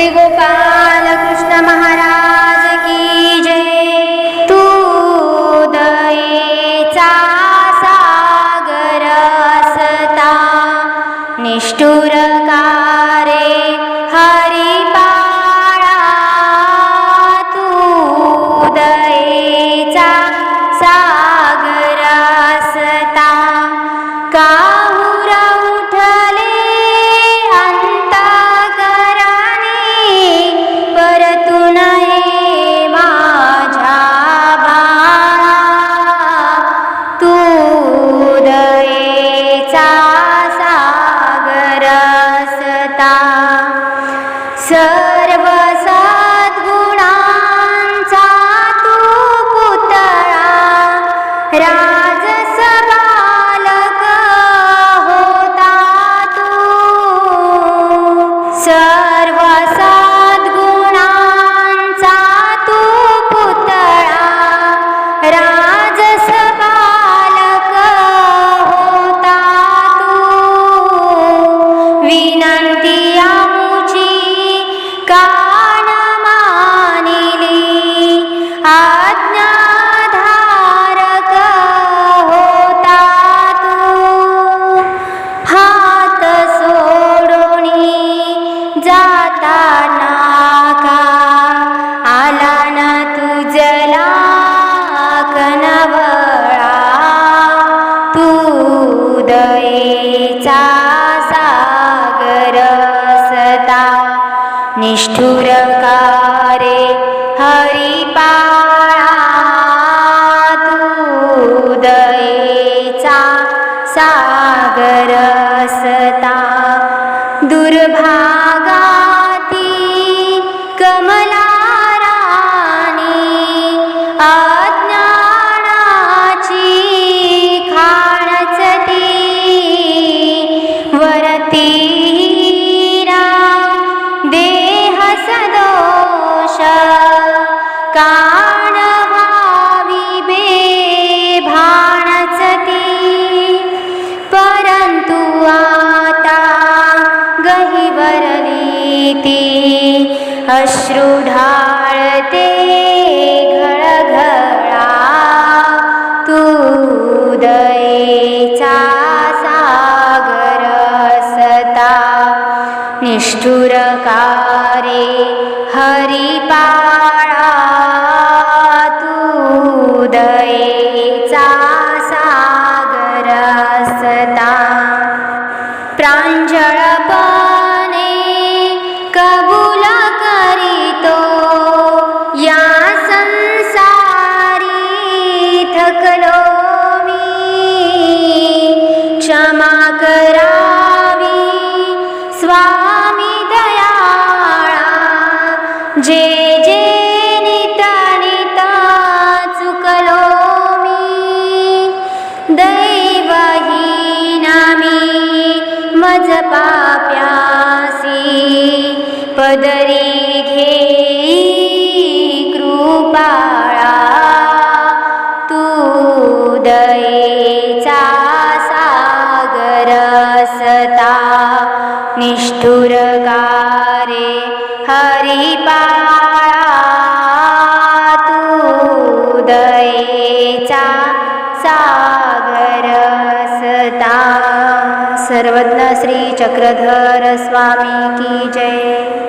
श्री गोपाल कृष्ण महाराज की जय. तू दयेचा सागर असता निष्ठुर कारे निष्ठुरकारे हरिपाला सागरसता दुर्भागा वरली ती अश्रुढाळते घळघळा तू दयेचा सागर सता निष्ठुरकारे हरिपाळा तू दयेचा जे जे नित नित चुकलो मी दैवहीना मी मज पाप्यासी पदरी घे कृपाळा तू दयेचा सागर असता निष्ठुर हरिपाळा तू दयेचा सागर असता सर्वज्ञ श्री चक्रधर स्वामी की जय।